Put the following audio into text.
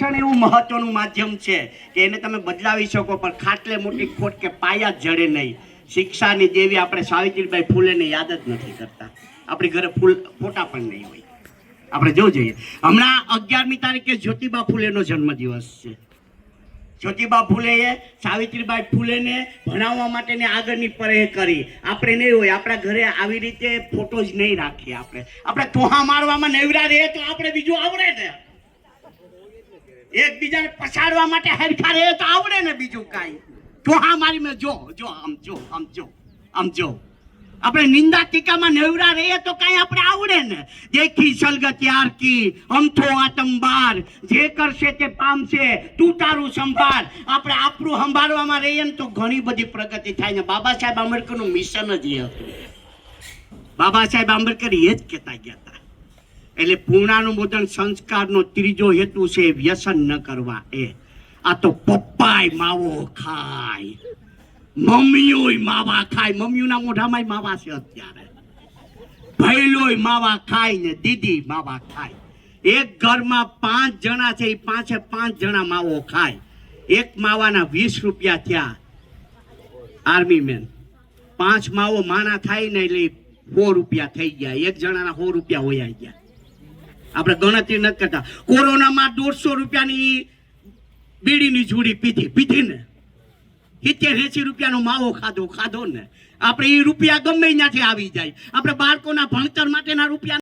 શિક્ષણ એવું મહત્વનું માધ્યમ છે કે એને તમે બદલાવી શકો, પણ ખાટલે મોટી ખોટ કે પાયા જ જડે નહીં. શિક્ષાની દેવી આપણે સાવિત્રીબાઈ ફૂલેને યાદ જ નથી કરતા. આપણી ઘરે ફૂલ, ફોટા પણ નહીં હોય. આપણે જોવું જોઈએ. હમણાં અગિયારમી તારીખે જ્યોતિબા ફૂલેનો જન્મદિવસ છે. જ્યોતિબા ફૂલેએ સાવિત્રીબાઈ ફૂલેને ભણાવવા માટેની આગળની પરેહ કરી. આપણે નહીં હોય, આપણા ઘરે આવી રીતે ફોટો જ નહીં રાખીએ આપણે. આપણે તોહા મારવામાં નેવરા રહીએ તો આપણે બીજું આવડે ને? એકબીજાને પછાડવા માટે હરખા રહીએ તો આવડે ને બીજું કાંઈ. તોહા મારી મેં જો જો, આમ જો આમ જો આમ જો. આપણે નિંદા ટીકામાં નવરા રહીએ તો કાંઈ આપણે આવડે ને? દેખી સલગત યાર કી, અમથો આતંબાર, જે કરશે તે પામશે તું તારું સંભાળ. આપણે આપણું સંભાળવામાં રહીએ ને તો ઘણી બધી પ્રગતિ થાય ને. બાબા સાહેબ આંબેડકરનું મિશન જ એ હતું. બાબા સાહેબ આંબેડકર એ જ કહેતા ગયા હતા. એટલે પૂર્ણાનુમોદન સંસ્કારનો ત્રીજો હેતુ છે વ્યસન ન કરવા એ. આ તો પપ્પાય માવો ખાય. મમ્મીઓય માવા ખાય. મમ્મીઓના મોઢામાંય માવા છે અત્યારે. ભૈલોય માવા ખાય ને દીદી માવા ખાય. એક ઘરમાં પાંચ જણા છે એ પાંચે પાંચ જણા માવો ખાય. એક માવાના વીસ રૂપિયા થયા. આર્મી મેન પાંચ માવો માણા થાય ને એટલે સો રૂપિયા થઈ ગયા. એક જણાના સો રૂપિયા હોયા ગયા. આપણે ગણતરી નથી કરતા. કોરોનામાં દોઢસો રૂપિયાની બીડીની જોડી પીધી પીધી ને? સિત્તેર એસી રૂપિયાનો માવો ખાધો ખાધો ને? આપણે એ રૂપિયા ગમે ત્યાંથી આવી જાય. આપણે બાળકોના ભણતર માટેના રૂપિયા